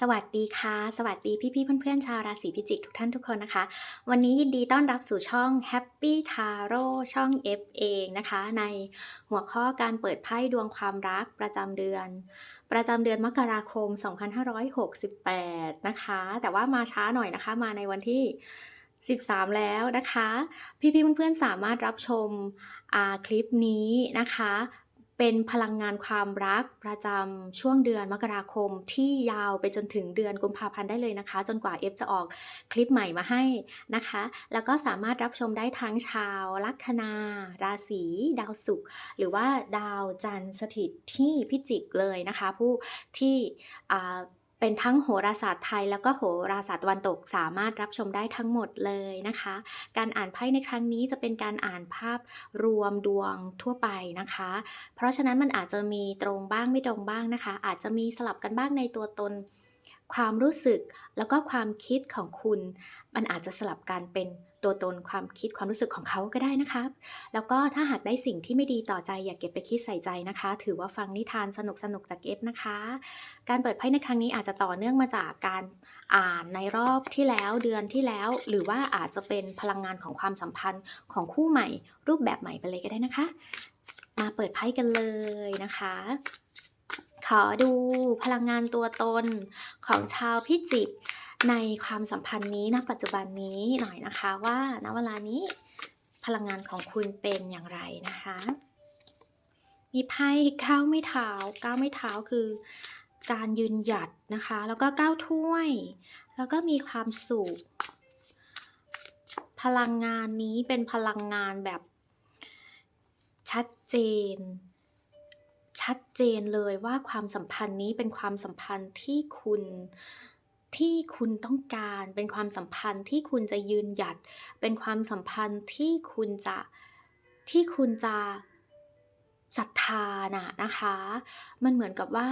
สวัสดีค่ะ สวัสดีพี่ๆเพื่อนๆชาวราศีพิจิกทุกท่านทุกคนนะคะ วันนี้ยินดีต้อนรับสู่ช่อง Happy Tarot ช่อง F เองนะคะ ในหัวข้อการเปิดไพ่ดวงความรักประจำเดือน ประจำเดือนมกราคม 2568 นะคะ แต่ว่ามาช้าหน่อยนะคะมาในวันที่ 13 แล้วนะคะ พี่ๆเพื่อนๆสามารถรับชมคลิปนี้นะคะ เป็นพลังงานความรักประจำช่วงเดือนมกราคมที่ยาวไปจนถึงเดือนกุมภาพันธ์ได้เลยนะคะ จนกว่าเอฟจะออกคลิปใหม่มาให้นะคะ แล้วก็สามารถรับชมได้ทั้งชาวลัคนา ราศีดาวศุกร์หรือว่าดาวจันทร์สถิตที่พิจิกเลยนะคะ ผู้ที่อ่า เป็นทั้งโหราศาสตร์ไทย แล้วก็โหราศาสตร์ตะวันตกสามารถรับชมได้ทั้งหมดเลยนะคะ การอ่านไพ่ในครั้งนี้จะเป็นการอ่านภาพรวมดวงทั่วไปนะคะ เพราะฉะนั้นมันอาจจะมีตรงบ้างไม่ตรงบ้างนะคะ อาจจะมีสลับกันบ้างในตัวตน ความรู้สึกแล้วก็ความคิดของคุณ มันอาจจะสลับกันเป็น ตัวตนความคิดความรู้สึกของเขาก็ได้นะคะแล้วก็ถ้าหากได้สิ่งที่ไม่ดีต่อใจอย่าเก็บไปคิดใส่ใจนะคะ ถือว่าฟังนิทานสนุกสนุกจากเอฟนะคะ การเปิดไพ่ในครั้งนี้อาจจะต่อเนื่องมาจากการอ่านในรอบที่แล้วเดือนที่แล้ว หรือว่าอาจจะเป็นพลังงานของความสัมพันธ์ของคู่ใหม่ รูปแบบใหม่ไปเลยก็ได้นะคะ มาเปิดไพ่กันเลยนะคะขอดูพลังงานตัวตนของชาวพิจิก ในความสัมพันธ์นี้ณปัจจุบันนี้หน่อยนะคะว่าณเวลานี้พลังงานของคุณเป็นอย่างไรนะคะ มีไพ่ก้าวไม่เท้าก้าวไม่เท้าคือการยืนหยัดนะคะ แล้วก็ก้าวถ้วย แล้วก็มีความสุข พลังงานนี้เป็นพลังงานแบบชัดเจน ชัดเจนเลยว่าความสัมพันธ์นี้เป็นความสัมพันธ์ที่คุณ ที่คุณต้องการ เป็นความสัมพันธ์ที่คุณจะยืนหยัด เป็นความสัมพันธ์ที่คุณจะที่คุณจะศรัทธาน่ะนะคะ มันเหมือนกับว่า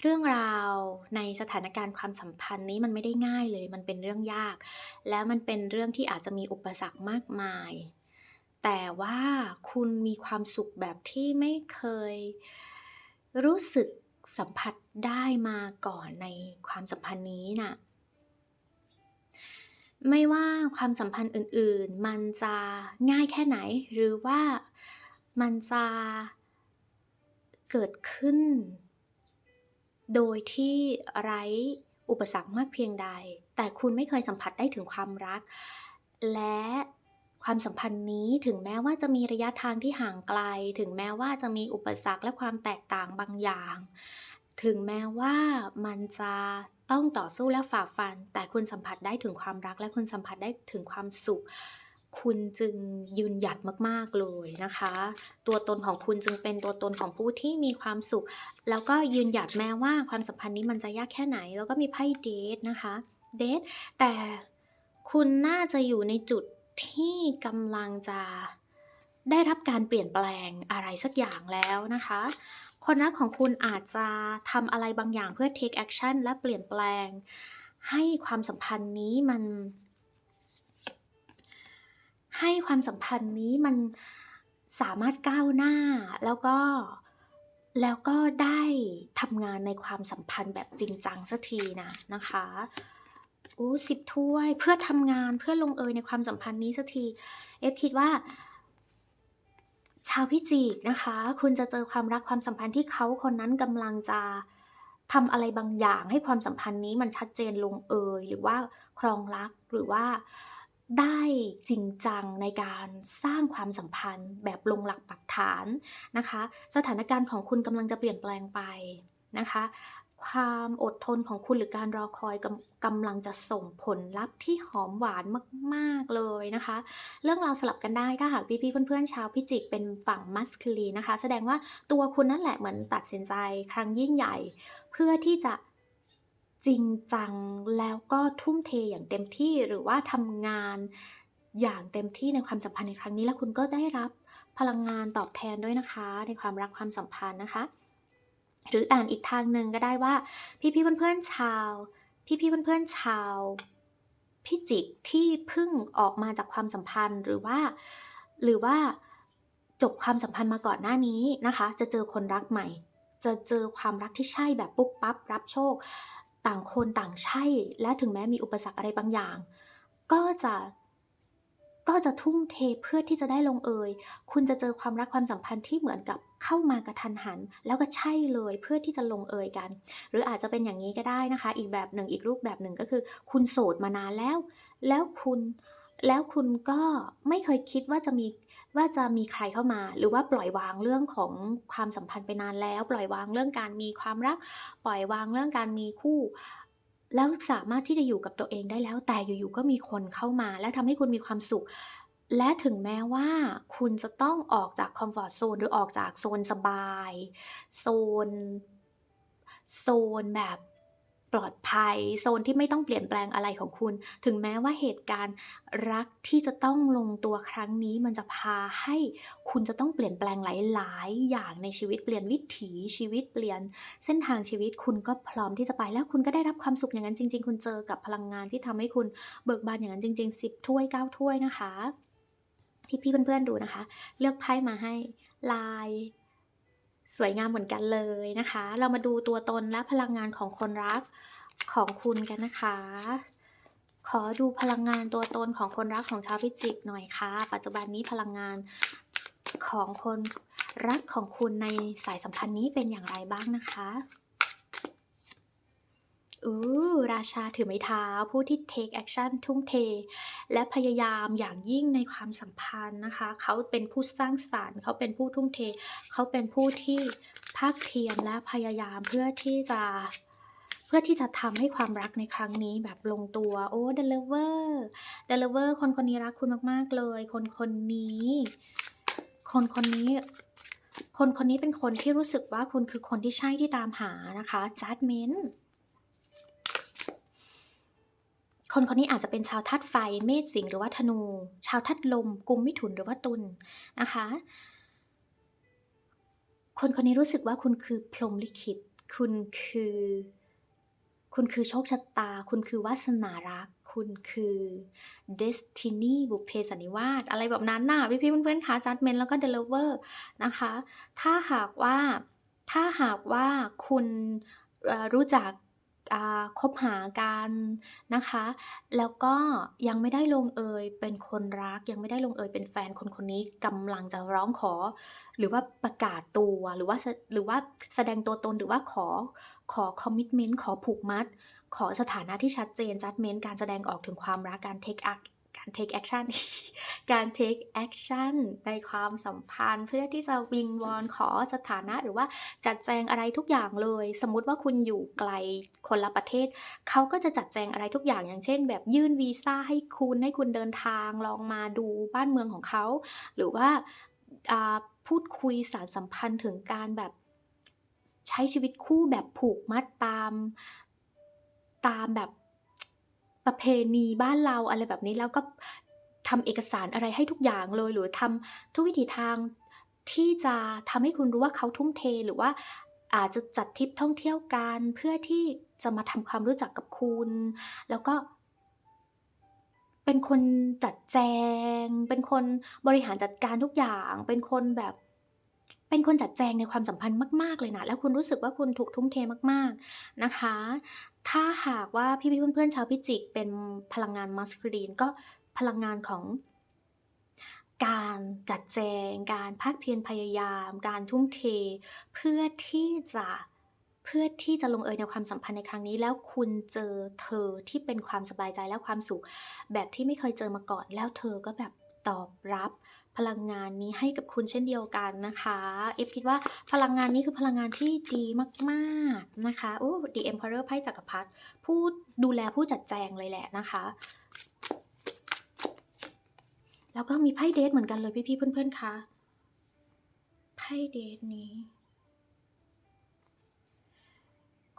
เรื่องราวในสถานการณ์ความสัมพันธ์นี้มันไม่ได้ง่ายเลย มันเป็นเรื่องยาก แล้วมันเป็นเรื่องที่อาจจะมีอุปสรรคมากมาย แต่ว่าคุณมีความสุขแบบที่ไม่เคยรู้สึก สัมผัสได้มาก่อนในความสัมพันธ์นี้น่ะไม่ว่าความสัมพันธ์อื่นๆ มันจะง่ายแค่ไหน หรือว่ามันจะเกิดขึ้น โดยที่ไร้อุปสรรคมากเพียงใด แต่คุณไม่เคยสัมผัสได้ถึงความรัก และ ความสัมพันธ์นี้ถึงแม้ว่าจะมีระยะทางที่ห่างไกล ถึงแม้ว่าจะมีอุปสรรคและความแตกต่างบางอย่าง ถึงแม้ว่ามันจะต้องต่อสู้และฝ่าฟัน แต่คุณสัมผัสได้ถึงความรักและคุณสัมผัสได้ถึงความสุข คุณจึงยืนหยัดมากๆเลยนะคะ ตัวตนของคุณจึงเป็นตัวตนของผู้ที่มีความสุข แล้วก็ยืนหยัดแม้ว่าความสัมพันธ์นี้มันจะยากแค่ไหน แล้วก็มีไพ่เดทนะคะ เดทแต่คุณน่าจะอยู่ในจุด ที่กำลังจะได้รับการเปลี่ยนแปลงอะไรสักอย่างแล้วนะคะ คนรักของคุณอาจจะทำอะไรบางอย่างเพื่อ take action และเปลี่ยนแปลง ให้ความสัมพันธ์นี้มัน ให้ความสัมพันธ์นี้มันสามารถก้าวหน้าแล้วก็แล้วก็ได้ทำงานในความสัมพันธ์แบบจริงจังสักทีนะนะคะ อู้สิบถ้วยเพื่อทำงานเพื่อลงเอยในความสัมพันธ์นี้สักที เอฟคิดว่า ชาวพิจิกนะคะ คุณจะเจอความรักความสัมพันธ์ที่เขาคนนั้นกำลังจะทำอะไรบางอย่างให้ความสัมพันธ์นี้มันชัดเจนลงเอยหรือว่าครองรักหรือว่าได้จริงจังในการสร้างความสัมพันธ์แบบลงหลักปักฐานนะคะ สถานการณ์ของคุณกำลังจะเปลี่ยนแปลงไปนะคะ ความอดทนของคุณหรือการรอคอยกำกำลังจะส่งผลลัพธ์ที่หอมหวานมากๆเลยนะคะ เรื่องราวสลับกันได้ถ้าหากพี่ๆเพื่อนๆชาวพิจิกเป็นฝั่งมัสคลีนะคะ แสดงว่าตัวคุณนั่นแหละเหมือนตัดสินใจครั้งยิ่งใหญ่ เพื่อที่จะจริงจังแล้วก็ทุ่มเทอย่างเต็มที่หรือว่าทำงานอย่างเต็มที่ในความสัมพันธ์ในครั้งนี้ แล้วคุณก็ได้รับพลังงานตอบแทนด้วยนะคะ ในความรักความสัมพันธ์นะคะ หรืออ่านอีกทางหนึ่งก็ได้ว่า พี่ๆเพื่อนๆชาว พี่ๆเพื่อนๆชาวพิจิกที่เพิ่งออกมาจากความสัมพันธ์หรือว่า หรือว่าจบความสัมพันธ์มาก่อนหน้านี้นะคะ จะเจอคนรักใหม่ จะเจอความรักที่ใช่แบบปุ๊บปั๊บรับโชค ต่างคนต่างใช่ และถึงแม้มีอุปสรรคอะไรบางอย่าง ก็จะก็จะทุ่มเทเพื่อที่จะได้ลงเอย คุณจะเจอความรักความสัมพันธ์ที่เหมือนกับ เข้ามากระทันหัน แล้วก็ใช่เลยเพื่อที่จะลงเอยกัน หรืออาจจะเป็นอย่างนี้ก็ได้นะคะ อีกแบบหนึ่งอีกรูปแบบหนึ่งก็คือ คุณโสดมานานแล้ว แล้วคุณแล้วคุณก็ไม่เคยคิดว่าจะมีว่าจะมีใครเข้ามา หรือว่าปล่อยวางเรื่องของความสัมพันธ์ไปนานแล้ว ปล่อยวางเรื่องการมีความรัก ปล่อยวางเรื่องการมีคู่ แล้วสามารถที่จะอยู่กับตัวเองได้แล้ว แต่อยู่ๆก็มีคนเข้ามา และทำให้คุณมีความสุข และถึงแม้ว่าคุณจะต้องออกจากคอมฟอร์ตโซนหรือออกจากโซนสบาย โซน โซนแบบปลอดภัย โซนที่ไม่ต้องเปลี่ยนแปลงอะไรของคุณ ถึงแม้ว่าเหตุการณ์รักที่จะต้องลงตัวครั้งนี้ มันจะพาให้คุณจะต้องเปลี่ยนแปลงหลายๆ อย่างในชีวิตเปลี่ยนวิถีชีวิตเปลี่ยนเส้นทางชีวิตคุณก็พร้อมที่จะไปแล้วคุณก็ได้รับความสุขอย่างนั้นจริง ๆ คุณเจอกับพลังงานที่ทำให้คุณเบิกบานอย่างนั้นจริง ๆ 10 ถ้วย 9 ถ้วยนะคะ พี่ๆเพื่อนๆดูนะคะ เลือกไพ่มาให้ลาย สวยงามเหมือนกันเลยนะคะ เรามาดูตัวตนและพลังงานของคนรักของคุณกันนะคะ ขอดูพลังงานตัวตนของคนรักของชาวพิจิกหน่อยค่ะ ปัจจุบันนี้พลังงานของคนรักของคุณในสายสัมพันธ์นี้เป็นอย่างไรบ้างนะคะ อู้ราชาถือไม้เท้า ผู้ที่ take action ทุ่มเท และพยายามอย่างยิ่งในความสัมพันธ์นะคะ เขาเป็นผู้สร้างสรรค์ เขาเป็นผู้ทุ่มเท เขาเป็นผู้ที่ภาคเพียรและพยายามเพื่อที่จะเพื่อที่จะทำให้ความรักในครั้งนี้แบบลงตัว โอ้ The Lover The Lover คนคนนี้รักคุณมาก ๆ เลย คนคนนี้ คนคนนี้คนคนนี้เป็นคนที่รู้สึกว่าคุณคือคนที่ใช่ที่ตามหานะคะ Judgment คนคนนี้อาจจะเป็นชาวธาตุไฟ เมษสิงหรือว่าธนู ชาวธาตุลม กุมมิถุนหรือว่าตุลนะคะ คนคนนี้รู้สึกว่าคุณคือพรหมลิขิต คุณคือ คุณคือโชคชะตา คุณคือวาสนารัก คุณคือ Destiny บุพเพสันนิวาสอะไรแบบนั้นน่ะ พี่ๆเพื่อนๆคะ Judgment แล้วก็ The Lover นะคะ ถ้าหากว่า ถ้าหากว่าคุณรู้จัก คบหากันนะคะ แล้วก็ยังไม่ได้ลงเอยเป็นคนรัก ยังไม่ได้ลงเอยเป็นแฟนคนคนนี้กำลังจะร้องขอ หรือว่าประกาศตัวหรือว่าหรือว่าแสดงตัวตนหรือว่าขอขอคอมมิทเมนต์ขอผูกมัด ขอสถานะที่ชัดเจนจัดเมนต์การแสดงออกถึงความรักการเทคอัพ การ take action การ take action ในความสัมพันธ์ เพื่อที่จะวิงวอนขอสถานะหรือว่าจัดแจงอะไรทุกอย่างเลย สมมุติว่าคุณอยู่ไกลคนละประเทศ เขาก็จะจัดแจงอะไรทุกอย่างอย่างเช่น แบบยื่นวีซ่าให้คุณให้คุณเดินทางลองมาดูบ้านเมืองของเขา หรือว่าพูดคุยสานสัมพันธ์ถึงการแบบใช้ชีวิตคู่แบบผูกมัดตามตามแบบ ประเพณีบ้านเราอะไรแบบนี้แล้วก็ทำเอกสารอะไรให้ทุกอย่างเลย หรือทำทุกวิถีทางที่จะทำให้คุณรู้ว่าเขาทุ่มเทหรือว่าอาจจะจัดทริปท่องเที่ยวกันเพื่อที่จะมาทำความรู้จักกับคุณ แล้วก็ เป็นคนจัดแจง เป็นคนบริหารจัดการทุกอย่าง เป็นคนแบบ เป็นคนจัดแจงในความสัมพันธ์มาก ๆ เลยนะ แล้วคุณรู้สึกว่าคุณถูกทุ่มเทมาก ๆ นะคะ ถ้าหากว่าพี่ๆเพื่อนๆชาวพิจิกเป็นพลังงาน Masculine ก็พลังงานของการจัดแจง การภาคเพียรพยายาม การทุ่มเท เพื่อที่จะเพื่อที่จะลงเอยในความสัมพันธ์ในครั้งนี้ แล้วคุณเจอเธอที่เป็นความสบายใจและความสุข แบบที่ไม่เคยเจอมาก่อน แล้วเธอก็แบบตอบรับ พลังงานนี้ให้กับคุณเช่นเดียวกันนะคะ เอฟคิดว่าพลังงานนี้คือพลังงานที่ดีมากๆนะคะโอ้ The Emperor ไพ่จักรพรรดิผู้ดูแลผู้จัดแจงเลยแหละนะคะแล้วก็มีไพ่เดทเหมือนกันเลยพี่ๆเพื่อนๆคะไพ่เดทนี้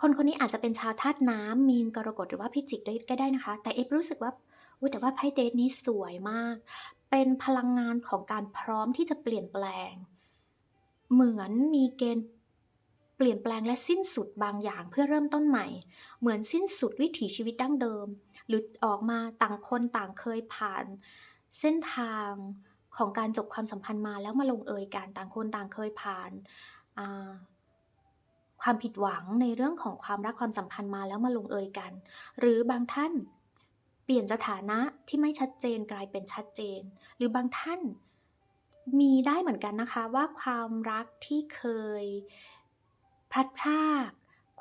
คนคนนี้อาจจะเป็นชาวธาตุน้ำมีนกรกฎหรือว่าพิจิกได้ก็ได้นะคะ แต่เอฟรู้สึกว่า อุ๊ยแต่ว่าไพ่เดทนี้สวยมาก เป็นพลังงานของการพร้อมที่จะเปลี่ยนแปลง เหมือนมีเกณฑ์เปลี่ยนแปลงและสิ้นสุดบางอย่างเพื่อเริ่มต้นใหม่ เหมือนสิ้นสุดวิถีชีวิตดั้งเดิม หรือออกมาต่างคนต่างเคยผ่าน เส้นทางของการจบความสัมพันธ์มาแล้วมาลงเอยกันต่างคนต่างเคยผ่านความผิดหวังในเรื่องของความรักความสัมพันธ์มาแล้วมาลงเอยกัน หรือบางท่าน เปลี่ยนสถานะที่ไม่ชัดเจนกลายเป็นชัดเจน หรือบางท่านมีได้เหมือนกันนะคะว่าความรักที่เคยพลัดพราก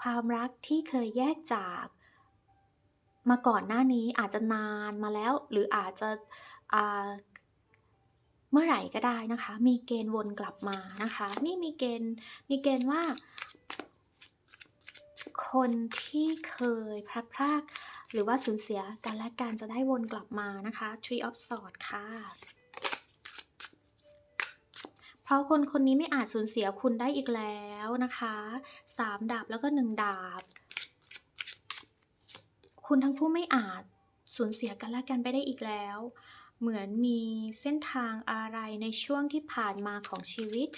ความรักที่เคยแยกจาก มาก่อนหน้านี้อาจจะนานมาแล้ว หรืออาจจะเมื่อไหร่ก็ได้นะคะ มีเกณฑ์วนกลับมานะคะ นี่มีเกณฑ์มีเกณฑ์ว่า คนที่เคยพลัดพราก หรือว่าสูญเสียกันและกันจะได้วนกลับมานะคะ Tree of Swords ค่ะ เพราะคนคนนี้ไม่อาจสูญเสียคุณได้อีกแล้วนะคะสามดาบแล้วก็หนึ่งดาบ คุณทั้งคู่ไม่อาจสูญเสียกันและกันไปได้อีกแล้ว เหมือนมีเส้นทางอะไรในช่วงที่ผ่านมาของชีวิต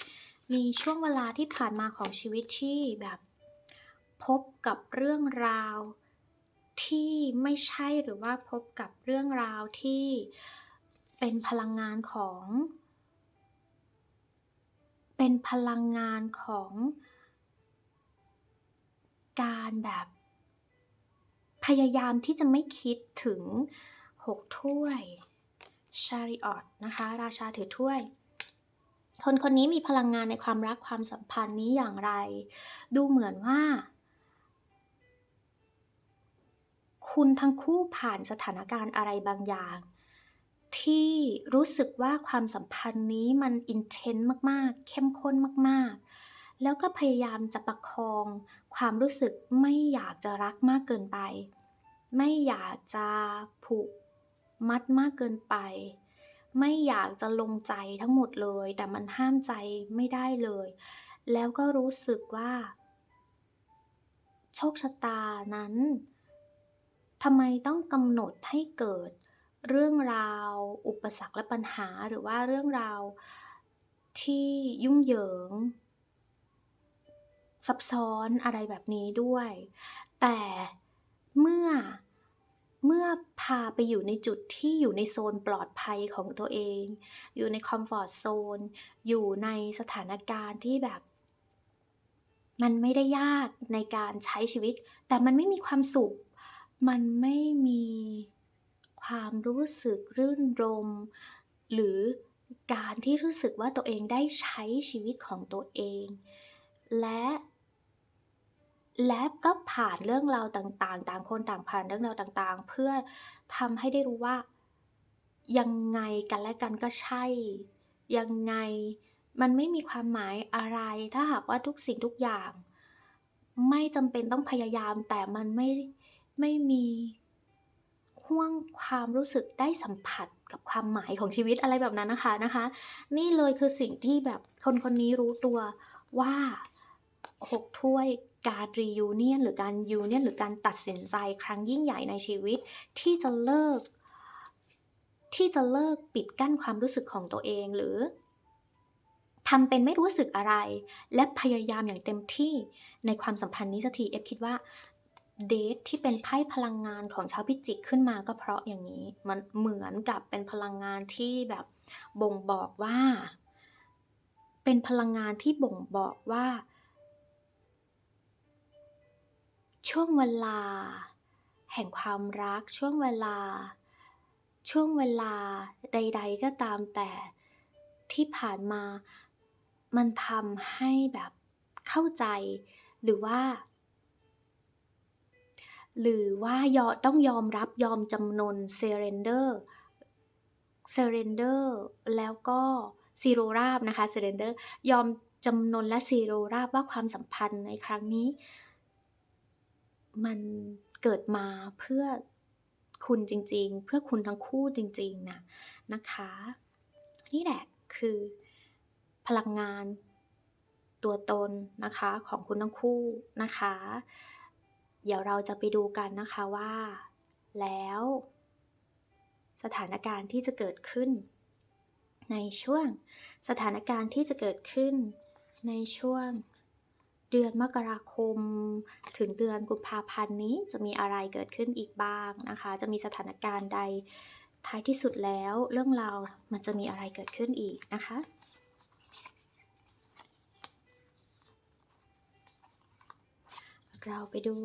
มีช่วงเวลาที่ผ่านมาของชีวิตที่แบบพบกับเรื่องราว ที่ไม่ใช่หรือว่าพบกับเรื่องราวที่เป็นพลังงานของ เป็นพลังงานของการแบบ พยายามที่จะไม่คิดถึงหกถ้วยชาริออตนะคะ ราชาถือถ้วย คนคนนี้มีพลังงานในความรักความสัมพันธ์นี้อย่างไร ดูเหมือนว่า คุณทั้งคู่ผ่านสถานการณ์อะไรบางอย่าง ที่รู้สึกว่าความสัมพันธ์นี้มันอินเทนส์มากๆ เข้มข้นมากๆ แล้วก็พยายามจะประคอง ความรู้สึกไม่อยากจะรักมากเกินไป ไม่อยากจะผูกมัดมากเกินไป ไม่อยากจะลงใจทั้งหมดเลย แต่มันห้ามใจไม่ได้เลย แล้วก็รู้สึกว่า โชคชะตานั้น ทำไมต้องกำหนดให้เกิดเรื่องราว อุปสรรคและปัญหา หรือว่าเรื่องราวที่ยุ่งเหยิง ซับซ้อนอะไรแบบนี้ด้วย แต่เมื่อเมื่อพาไปอยู่ในจุดที่อยู่ในโซนปลอดภัยของตัวเอง อยู่ในคอมฟอร์ตโซน อยู่ในสถานการณ์ที่แบบ มันไม่ได้ยากในการใช้ชีวิต แต่มันไม่มีความสุข มันไม่มีความรู้สึกรื่นรม หรือการที่รู้สึกว่าตัวเองได้ใช้ชีวิตของตัวเอง และ และก็ผ่านเรื่องราวต่างๆ ต่างคนต่างผ่านเรื่องราวต่างๆ เพื่อทำให้ได้รู้ว่า ยังไงกันและกันก็ใช่ ยังไงมันไม่มีความหมายอะไร ถ้าหากว่าทุกสิ่งทุกอย่าง ไม่จำเป็นต้องพยายามแต่มันไม่ ไม่มีห่วงความรู้สึกได้สัมผัสกับความหมายของชีวิตอะไรแบบนั้นนะคะนะคะ นี่เลยคือสิ่งที่แบบคนคนนี้รู้ตัวว่าหกถ้วยการรียูเนียนหรือการยูเนียนหรือการตัดสินใจครั้งยิ่งใหญ่ในชีวิตที่จะเลิก ที่จะเลิกปิดกั้นความรู้สึกของตัวเองหรือทำเป็นไม่รู้สึกอะไร และพยายามอย่างเต็มที่ในความสัมพันธ์นี้สักทีเอฟคิดว่า เดทที่เป็นไพ่พลังงานของชาวพิจิกขึ้นมาก็เพราะอย่างนี้ มันเหมือนกับเป็นพลังงานที่แบบบ่งบอกว่า เป็นพลังงานที่บ่งบอกว่า ช่วงเวลา แห่งความรักช่วงเวลา ช่วงเวลาใด ๆ ก็ตามแต่ที่ผ่านมา มันทำให้แบบเข้าใจหรือว่า หรือว่ายอต้องยอมรับยอมจำนน surrender surrender แล้วก็ซีโรราบนะคะ surrender ยอมจำนนและซีโรราบว่าความสัมพันธ์ในครั้งนี้ มันเกิดมาเพื่อคุณจริงๆ เพื่อคุณทั้งคู่จริงๆนะนะคะ นี่แหละคือพลังงานตัวตนนะคะของคุณทั้งคู่นะคะ เดี๋ยวเราจะไปดูกันนะคะว่า แล้ว สถานการณ์ที่จะเกิดขึ้น ในช่วงสถานการณ์ที่จะเกิดขึ้น ในช่วง เดือนมกราคม ถึงเดือนกุมภาพันธ์นี้จะมีอะไรเกิดขึ้นอีกบ้างนะคะ จะมีสถานการณ์ใดท้ายที่สุดแล้วเรื่องราวมันจะมีอะไรเกิดขึ้นอีกนะคะ เราไปดู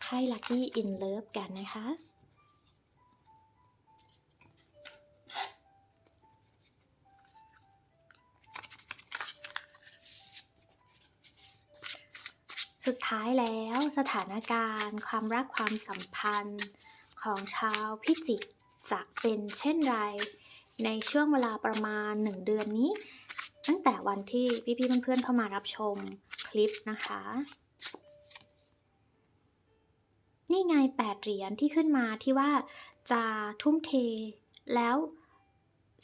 ไพ่ Lucky in Love กันนะคะ สุดท้ายแล้วสถานการณ์ความรักความสัมพันธ์ของชาวพิจิกจะเป็นเช่นไร ในช่วงเวลาประมาณ 1 เดือนนี้ ตั้งแต่วันที่พี่ๆเพื่อนๆเข้ามารับชมคลิปนะคะ นี่ไงแปดเหรียญที่ขึ้นมาที่ว่าจะทุ่มเทแล้ว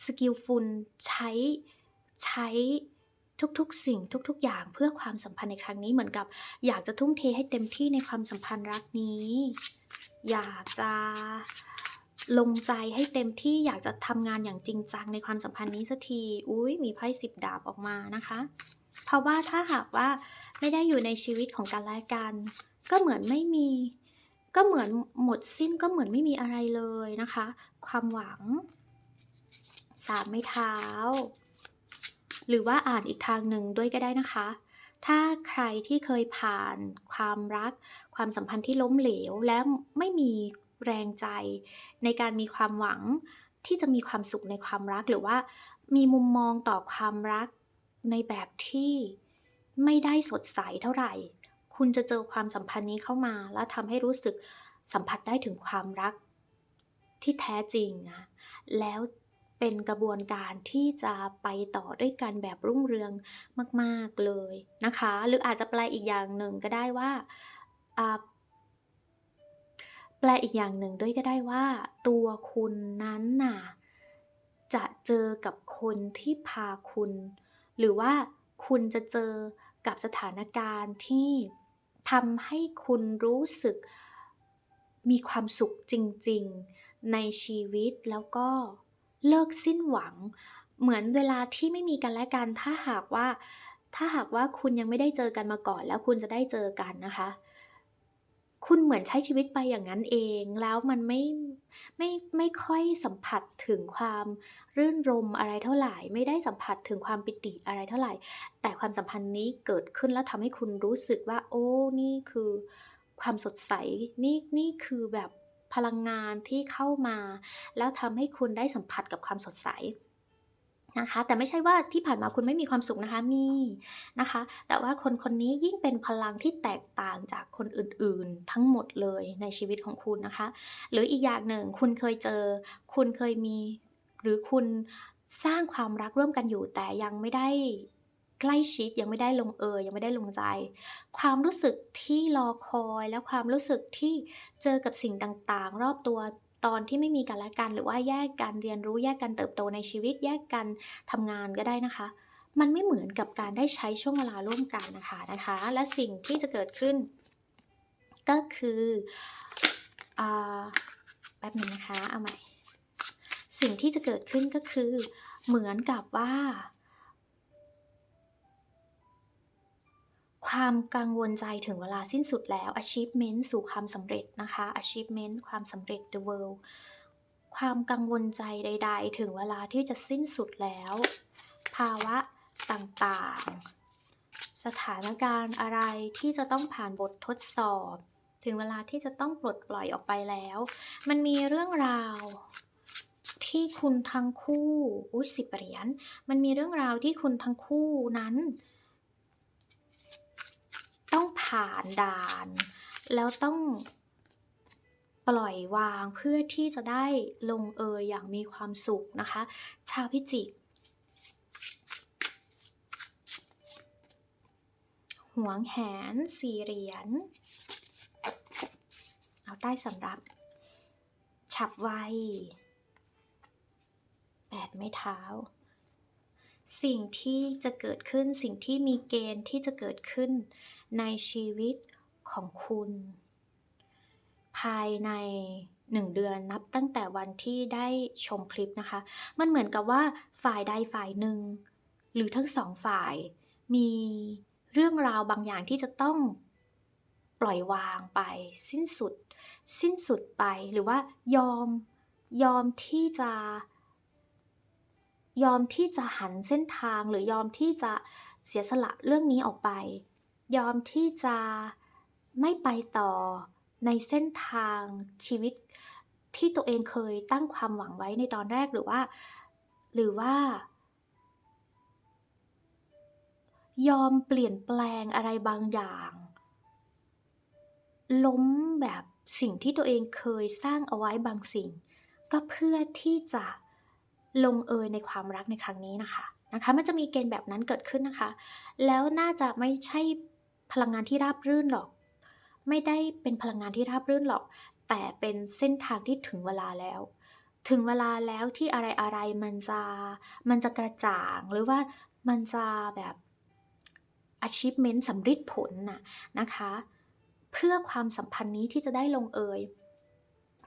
สกิลฟุลใช้ใช้ทุกๆ สิ่งทุก ๆ อย่างเพื่อความสัมพันธ์ในครั้งนี้เหมือนกับ อยากจะทุ่มเทให้เต็มที่ในความสัมพันธ์รักนี้ อยากจะ ลงใจให้เต็มที่อยากจะทำงานอย่างจริงจังในความสัมพันธ์นี้สักทีอุ้ยมีไพ่สิบดาบออกมานะคะ เพราะว่าถ้าหากว่าไม่ได้อยู่ในชีวิตของกันและกัน ก็เหมือนไม่มี ก็เหมือนหมดสิ้นก็เหมือนไม่มีอะไรเลยนะคะ ความหวังสามไม้เท้า หรือว่าอ่านอีกทางหนึ่งด้วยก็ได้นะคะถ้าใครที่เคยผ่านความรัก ความสัมพันธ์ที่ล้มเหลวและไม่มี แรงใจ ในการมีความหวังที่จะมีความสุขในความรักหรือว่ามีมุมมองต่อความรักในแบบที่ไม่ได้สดใสเท่าไหร่ คุณจะเจอความสัมพันธ์นี้เข้ามา แล้วทำให้รู้สึกสัมผัสได้ถึงความรักที่แท้จริงนะแล้วเป็นกระบวนการที่จะไปต่อด้วยกันแบบรุ่งเรืองมาก ๆเลยนะคะ หรืออาจจะแปลอีกอย่างหนึ่งก็ได้ว่าอ่า แปลอีกอย่างหนึ่งด้วยก็ได้ว่า ตัวคุณนั้นน่ะจะเจอกับคนที่พาคุณ หรือว่าคุณจะเจอกับสถานการณ์ที่ทำให้คุณรู้สึกมีความสุขจริง ๆ ในชีวิตแล้วก็เลิกสิ้นหวัง เหมือนเวลาที่ไม่มีกันและกัน ถ้าหากว่า ถ้าหากว่าคุณยังไม่ได้เจอกันมาก่อน แล้วคุณจะได้เจอกันนะคะ คุณเหมือนใช้ชีวิตไปอย่างนั้นเอง แล้วมันไม่ ไม่ ไม่ค่อยสัมผัสถึงความรื่นรมย์อะไรเท่าไหร่ ไม่ได้สัมผัสถึงความปิติอะไรเท่าไหร่ แต่ความสัมพันธ์นี้เกิดขึ้นแล้วทำให้คุณรู้สึกว่า โอ้ นี่คือความสดใส นี่ นี่คือแบบพลังงานที่เข้ามา แล้วทำให้คุณได้สัมผัสกับความสดใส นะคะ แต่ไม่ใช่ว่าที่ผ่านมาคุณไม่มีความสุขนะคะมีนะคะ แต่ว่าคนคนนี้ยิ่งเป็นพลังที่แตกต่างจากคนอื่นๆ ทั้งหมดเลยในชีวิตของคุณนะคะ หรืออีกอย่างหนึ่งคุณเคยเจอ คุณเคยมี หรือคุณสร้างความรักร่วมกันอยู่ แต่ยังไม่ได้ใกล้ชิดยังไม่ได้ลงเอยยังไม่ได้ลงใจ ความรู้สึกที่รอคอยและความรู้สึกที่เจอกับสิ่งต่างๆ รอบตัว ตอนที่ไม่มีกันและกัน หรือว่าแยกกันเรียนรู้แยกกันเติบโตในชีวิต แยกกันทำงานก็ได้นะคะ มันไม่เหมือนกับการได้ใช้ช่วงเวลาร่วมกันนะคะนะคะ และสิ่งที่จะเกิดขึ้น ก็คืออ่าแป๊บหนึ่งนะคะเอาใหม่สิ่งที่จะเกิดขึ้นก็คือ เหมือนกับว่า ความกังวลใจถึงเวลาสิ้นสุดแล้ว achievement สู่ความสำเร็จนะคะ achievement ความสำเร็จ the world ความกังวลใจใด ๆ ถึงเวลาที่จะสิ้นสุดแล้ว ภาวะต่างๆ สถานการณ์อะไรที่จะต้องผ่านบททดสอบ ถึงเวลาที่จะต้องปลดปล่อยออกไปแล้ว มันมีเรื่องราวที่คุณทั้งคู่อุ๊ย10เหรียญมันมีเรื่องราวที่คุณทั้งคู่นั้น ผ่านด่าน แล้วต้องปล่อยวางเพื่อที่จะได้ลงเอยอย่างมีความสุขนะคะ ชาวพิจิก หวงแหน4เหรียญ เอาใต้สำรับ ฉับไว8ไม้เท้า สิ่งที่จะเกิดขึ้นสิ่งที่มีเกณฑ์ที่จะเกิดขึ้น ในชีวิตของคุณ ภายใน1เดือนนับตั้งแต่วันที่ได้ชมคลิปนะคะ มันเหมือนกับว่าฝ่ายใดฝ่ายหนึ่ง หรือทั้ง2ฝ่าย มีเรื่องราวบางอย่างที่จะต้องปล่อยวางไป สิ้นสุด สิ้นสุดไปหรือว่ายอมยอมที่จะ ยอมที่จะหันเส้นทางหรือยอมที่จะเสียสละเรื่องนี้ออกไป ยอมที่จะไม่ไปต่อในเส้นทางชีวิตที่ตัวเองเคยตั้งความหวังไว้ในตอนแรกหรือว่า หรือว่า ยอมเปลี่ยนแปลงอะไรบางอย่าง ล้มแบบสิ่งที่ตัวเองเคยสร้างเอาไว้บางสิ่ง ก็เพื่อที่จะลงเอยในความรักในครั้งนี้นะคะนะคะ มันจะมีเกณฑ์แบบนั้นเกิดขึ้นนะคะ แล้วน่าจะไม่ใช่ พลังงานที่ราบรื่นหรอก ไม่ได้เป็นพลังงานที่ราบรื่นหรอก แต่เป็นเส้นทางที่ถึงเวลาแล้ว ถึงเวลาแล้วที่อะไรอะไรมันจะมันจะกระจ่างหรือว่ามันจะแบบ achievement สำฤทธิ์ผลน่ะนะคะ เพื่อความสัมพันธ์นี้ที่จะได้ลงเอย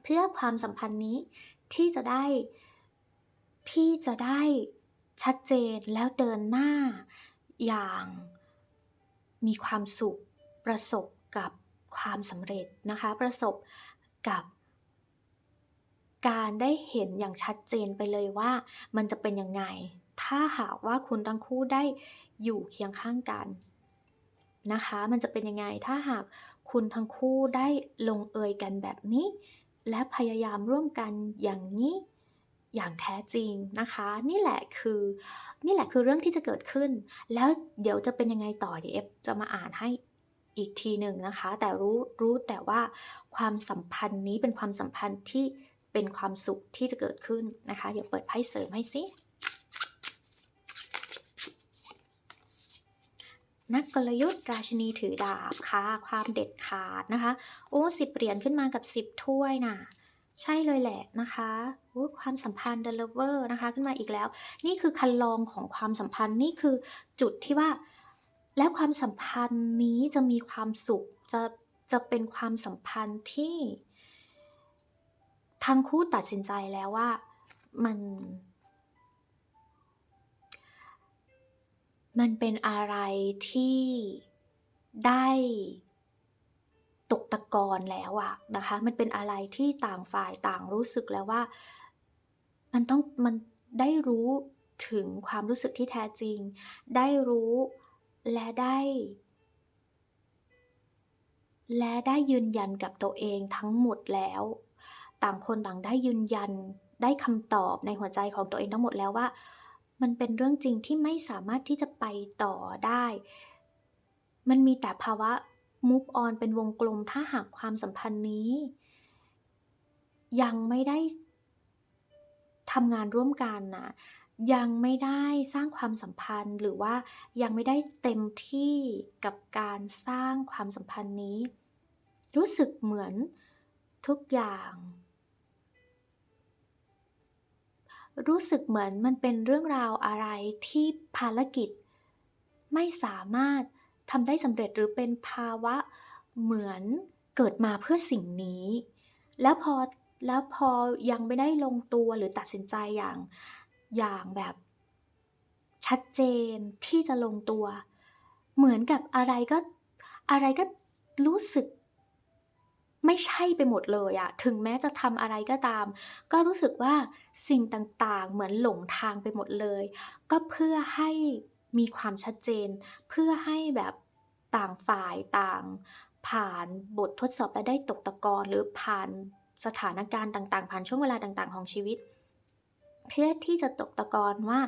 เพื่อความสัมพันธ์นี้ที่จะได้ที่จะได้ชัดเจนแล้วเดินหน้าอย่าง มีความสุข ประสบกับความสำเร็จนะคะ ประสบกับการได้เห็นอย่างชัดเจนไปเลยว่ามันจะเป็นยังไง ถ้าหากว่าคุณทั้งคู่ได้อยู่เคียงข้างกันนะคะ มันจะเป็นยังไง ถ้าหากคุณทั้งคู่ได้ลงเอยกันแบบนี้ และพยายามร่วมกันอย่างนี้ อย่างแท้จริงนะคะ นี่แหละคือ นี่แหละคือเรื่องที่จะเกิดขึ้น แล้วเดี๋ยวจะเป็นยังไงต่อเดี๋ยวเอฟจะมาอ่านให้อีกทีหนึ่งนะคะ แต่รู้รู้แต่ว่าความสัมพันธ์นี้เป็นความสัมพันธ์ที่เป็นความสุขที่จะเกิดขึ้นนะคะเดี๋ยวเปิดไพ่เสริมให้สินักกลยุทธ์ราชินีถือดาบค่ะ ความเด็ดขาดนะคะ โอ้สิบเหรียญขึ้นมากับสิบถ้วยน่ะ ใช่เลยแหละนะคะโอ้ความสัมพันธ์ The Lover นะคะ ขึ้นมาอีกแล้ว นี่คือคันลองของความสัมพันธ์นี่คือจุดที่ว่า แล้วความสัมพันธ์นี้จะมีความสุขจะจะเป็นความสัมพันธ์ที่ทั้งคู่ตัดสินใจแล้วว่ามันมันเป็นอะไรที่ได้ ตกตะกอนแล้วอะนะคะ มันเป็นอะไรที่ต่างฝ่ายต่างรู้สึกแล้วว่า มันต้องมันได้รู้ถึงความรู้สึกที่แท้จริง ได้รู้และได้ และได้ยืนยันกับตัวเองทั้งหมดแล้ว ต่างคนต่างได้ยืนยัน ได้คำตอบในหัวใจของตัวเองทั้งหมดแล้วว่า มันเป็นเรื่องจริงที่ไม่สามารถที่จะไปต่อได้ มันมีแต่ภาวะ move on เป็นวงกลม ถ้าหากความสัมพันธ์นี้ ยังไม่ได้ทำงานร่วมกันนะยังไม่ได้สร้างความสัมพันธ์หรือว่ายังไม่ได้เต็มที่กับการสร้างความสัมพันธ์นี้ รู้สึกเหมือนทุกอย่าง รู้สึกเหมือนมันเป็นเรื่องราวอะไรที่ภารกิจไม่สามารถ ทำได้สำเร็จหรือเป็นภาวะเหมือนเกิดมาเพื่อสิ่งนี้ แล้วพอแล้วพอยังไม่ได้ลงตัวหรือตัดสินใจอย่างอย่างแบบชัดเจนที่จะลงตัว เหมือนกับอะไรก็อะไรก็รู้สึก ไม่ใช่ไปหมดเลยอะถึงแม้จะทำอะไรก็ตาม ก็รู้สึกว่าสิ่งต่างๆ เหมือนหลงทางไปหมดเลย ก็เพื่อให้ มีความชัดเจน เพื่อให้แบบต่างฝ่ายต่าง ผ่านบททดสอบและได้ตกตะกอนหรือผ่านสถานการณ์ต่างๆ ผ่านช่วงเวลาต่างๆ ของชีวิต เพื่อที่จะตกตะกอนว่า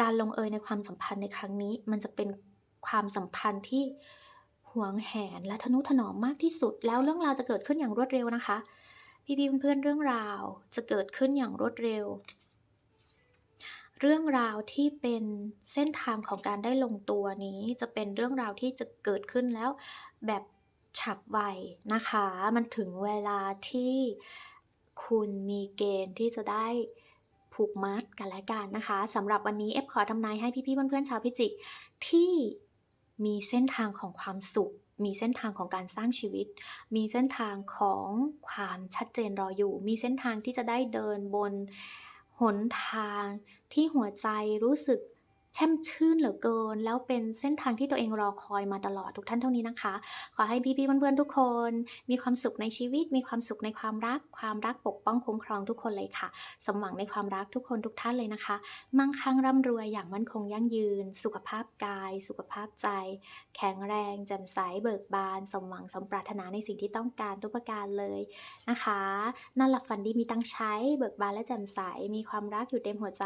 การลงเอยในความสัมพันธ์ในครั้งนี้ มันจะเป็นความสัมพันธ์ที่หวงแหนและทนุถนอมมากที่สุด แล้วเรื่องราวจะเกิดขึ้นอย่างรวดเร็วนะคะ พี่ๆเพื่อนๆเรื่องราวจะเกิดขึ้นอย่างรวดเร็ว เรื่องราวที่เป็นเส้นทางของการได้ลงตัวนี้ จะเป็นเรื่องราวที่จะเกิดขึ้นแล้วแบบฉับไวนะคะ มันถึงเวลาที่คุณมีเกณฑ์ที่จะได้ผูกมัดกันและกันนะคะสำหรับวันนี้เอฟขอทำนายให้พี่ๆเพื่อนๆชาวพิจิกที่มีเส้นทางของความสุข มีเส้นทางของการสร้างชีวิต มีเส้นทางของความชัดเจนรออยู่ มีเส้นทางที่จะได้เดินบน หนทางที่หัวใจรู้สึก แช่มชื่นเหลือเกิน แล้วเป็นเส้นทางที่ตัวเองรอคอยมาตลอดทุกท่านเท่านี้นะคะ ขอให้พี่ๆเพื่อนๆทุกคน มีความสุขในชีวิต มีความสุขในความรัก ความรักปกป้องคุ้มครองทุกคนเลยค่ะ สมหวังในความรักทุกคนทุกท่านเลยนะคะ มั่งคั่งร่ำรวยอย่างมั่นคงยั่งยืน สุขภาพกาย สุขภาพใจ แข็งแรงแจ่มใสเบิกบาน สมหวังสมปรารถนาในสิ่งที่ต้องการทุกประการเลยนะคะนอนหลับฝันดีมีตังใช้ เบิกบานและแจ่มใสมีความรักอยู่เต็มหัวใจ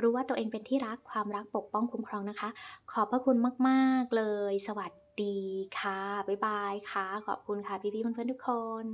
รู้ว่าตัวเองเป็นที่รักความรักปกป้องคุ้มครองนะคะ ขอบพระคุณมาก ๆ เลย สวัสดีค่ะ บ๊ายบายค่ะ ขอบคุณค่ะพี่ๆเพื่อนๆทุกคน